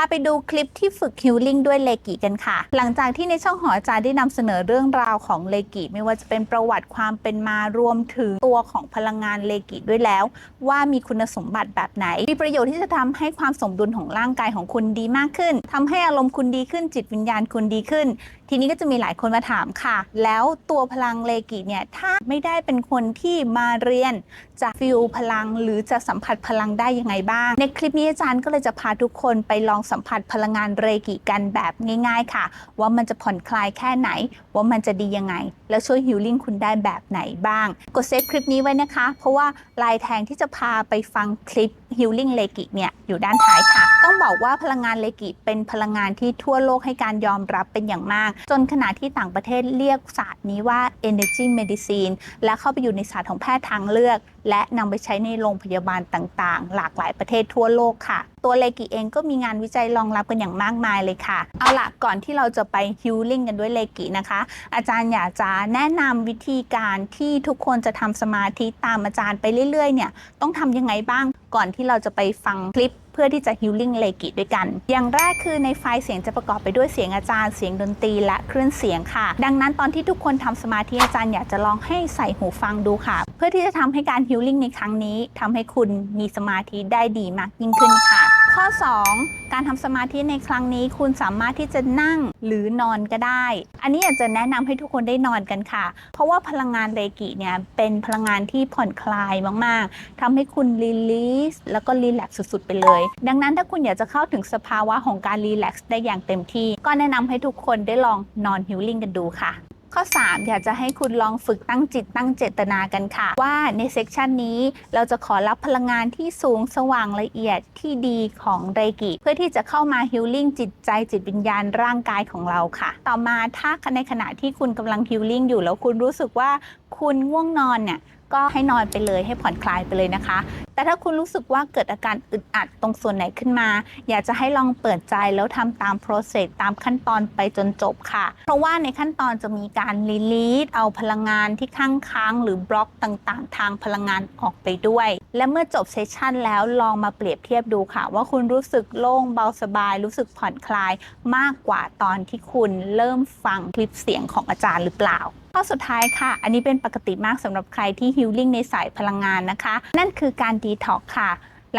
าไปดูคลิปที่ฝึกฮิลลิ่งด้วยเลกิกันค่ะ หลังจากที่ในช่องหออาจารย์ได้นำเสนอเรื่องราวของเลกิไม่ว่าจะเป็นประวัติความเป็นมารวมถึงตัวของพลังงานเลกิด้วยแล้ว ว่ามีคุณสมบัติแบบไหน มีประโยชน์ที่จะทำให้ความสมดุลของร่างกายของคุณดีมากขึ้นทำให้อารมณ์คุณดีขึ้น จิตวิญญาณคุณดีขึ้น ทีนี้ก็จะมีหลายคนมาถามค่ะ แล้วตัวพลังเลกิเนี่ยถ้าไม่ได้เป็นคนที่มาเรียนจะฟิลพลังหรือจะสัมผัสพลังได้ยังไงบ้าง ในคลิปนี้อาจารย์ก็เลยจะพาทุกคนไปลองสัมผัสพลังงานเรกิกันแบบง่าย ๆ ค่ะ ว่ามันจะผ่อนคลายแค่ไหน ว่ามันจะดียังไง แล้วช่วยฮิลลิ่งคุณได้แบบไหนบ้าง กดเซฟคลิปนี้ไว้นะคะ เพราะว่าลายแทงที่จะพาไปฟังคลิปฮิลลิ่งเรกิเนี่ยอยู่ด้านท้ายค่ะ ต้องบอกว่าพลังงานเลกิเป็นพลังงานที่ทั่วโลกให้การยอมรับเป็นอย่างมาก จนขณะที่ต่างประเทศเรียกศาสตร์นี้ว่า energy medicine และเข้าไปอยู่ในศาสตร์ของแพทย์ทางเลือก และนำไปใช้ในโรงพยาบาลต่างๆ หลากหลายประเทศทั่วโลกค่ะ ตัวเลกิเองก็มีงานวิจัยรองรับกันอย่างมากมายเลยค่ะ เอาล่ะก่อนที่เราจะไปฮิลลิ่งกันด้วยเลกินะคะ อาจารย์อยากจะแนะนำวิธีการที่ทุกคนจะทำสมาธิตามอาจารย์ไปเรื่อยๆเนี่ยต้องทำยังไงบ้างก่อนที่เราจะไปฟังคลิป พื่อที่จะฮิลลิ่งเลกิด้วยกัน อย่างแรกคือในไฟล์เสียงจะประกอบไปด้วยเสียงอาจารย์ เสียงดนตรี และคลื่นเสียงค่ะ ดังนั้นตอนที่ทุกคนทำสมาธิอาจารย์อยากจะลองให้ใส่หูฟังดูค่ะ เพื่อที่จะทำให้การฮิลลิ่งในครั้งนี้ทำให้คุณมีสมาธิได้ดีมากยิ่งขึ้นค่ะ ข้อ 2 การทำสมาธิในครั้งนี้ คุณสามารถที่จะนั่งหรือนอนก็ได้ อันนี้อยากจะแนะนำให้ทุกคนได้นอนกันค่ะ เพราะว่าพลังงานเรกิเนี่ยเป็นพลังงานที่ผ่อนคลายมาก ๆทำให้คุณรีลีสแล้วก็รีแลกซ์สุด ๆ ไปเลย ดังนั้นถ้าคุณอยากจะเข้าถึงสภาวะของการรีแลกซ์ได้อย่างเต็มที่ ก็แนะนำให้ทุกคนได้ลองนอนฮิลลิ่งกันดูค่ะ ข้อ 3 อยากจะให้คุณลองฝึกตั้งจิตตั้งเจตนากันค่ะ ว่าในเซกชันนี้เราจะขอรับพลังงานที่สูงสว่างละเอียดที่ดีของเรกิเพื่อที่จะเข้ามาฮิลลิ่งจิตใจจิตวิญญาณร่างกายของเราค่ะ ต่อมาถ้าในขณะที่คุณกำลังฮิลลิ่งอยู่แล้วคุณรู้สึกว่าคุณง่วงนอนเนี่ย ก็ให้นอนไปเลยให้ผ่อนคลายไปเลยนะคะ แต่ถ้าคุณรู้สึกว่าเกิดอาการอึดอัดตรงส่วนไหนขึ้นมา อยากจะให้ลองเปิดใจแล้วทำตาม process ตามขั้นตอนไปจนจบค่ะ เพราะว่าในขั้นตอนจะมีการ release เอาพลังงานที่ข้างค้างหรือบล็อกต่างๆ ทางพลังงานออกไปด้วย และเมื่อจบเซสชันแล้วลองมาเปรียบเทียบดูค่ะ ว่าคุณรู้สึกโล่งเบาสบาย รู้สึกผ่อนคลายมากกว่าตอนที่คุณเริ่มฟังคลิปเสียงของอาจารย์หรือเปล่าข้อสุดท้ายค่ะ อันนี้เป็นปกติมากสำหรับใครที่ฮิลลิ่งในสายพลังงานนะคะ นั่นคือการดีท็อกค่ะ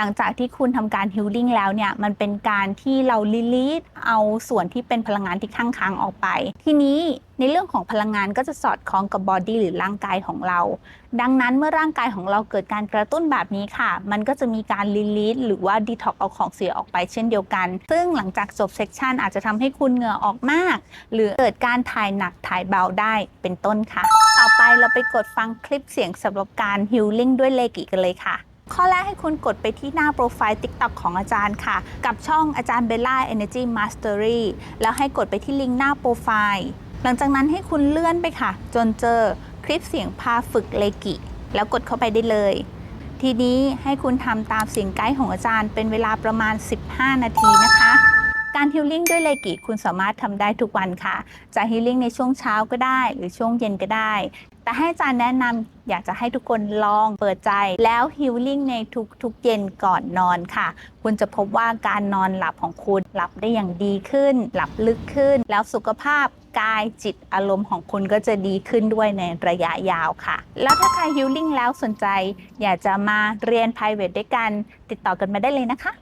หลังจากที่คุณทำการฮิลลิ่งแล้วเนี่ยมันเป็นการที่เราลิลีดเอาส่วนที่เป็นพลังงานที่ข้างค้างออกไป ทีนี้ในเรื่องของพลังงานก็จะสอดคล้องกับบอดี้หรือร่างกายของเรา ดังนั้นเมื่อร่างกายของเราเกิดการกระตุ้นแบบนี้ค่ะ มันก็จะมีการลิลีดหรือว่าดีท็อกเอาของเสียออกไปเช่นเดียวกัน ซึ่งหลังจากจบเซสชันอาจจะทำให้คุณเหงื่อออกมาก หรือเกิดการถ่ายหนักถ่ายเบาได้เป็นต้นค่ะ ต่อไปเราไปกดฟังคลิปเสียงสำหรับการฮิลลิ่งด้วยเลกิกันเลยค่ะ ข้อแรกให้คุณกดไปที่หน้าโปรไฟล์ TikTok ของอาจารย์ค่ะ กับช่องอาจารย์เบลล่า Energy Mastery แล้วให้กดไปที่ลิงก์หน้าโปรไฟล์ หลังจากนั้นให้คุณเลื่อนไปค่ะ จนเจอคลิปเสียงพาฝึกเลกิ แล้วกดเข้าไปได้เลย ทีนี้ให้คุณทำตามเสียงไกด์ของอาจารย์เป็นเวลาประมาณ 15 นาทีนะคะ การฮิลลิ่งด้วยเลกิคุณสามารถทำได้ทุกวันค่ะ จะฮิลลิ่งในช่วงเช้าก็ได้ หรือช่วงเย็นก็ได้ แต่ให้อาจารย์แนะนำอยากจะให้ทุกคนลองเปิดใจแล้วฮิลลิ่งในทุกๆเย็นก่อนนอนค่ะ คุณจะพบว่าการนอนหลับของคุณหลับได้อย่างดีขึ้น หลับลึกขึ้น แล้วสุขภาพกายจิตอารมณ์ของคุณก็จะดีขึ้นด้วยในระยะยาวค่ะ แล้วถ้าใครฮิลลิ่งแล้วสนใจ อยากจะมาเรียน private ด้วยกัน ติดต่อกันมาได้เลยนะคะ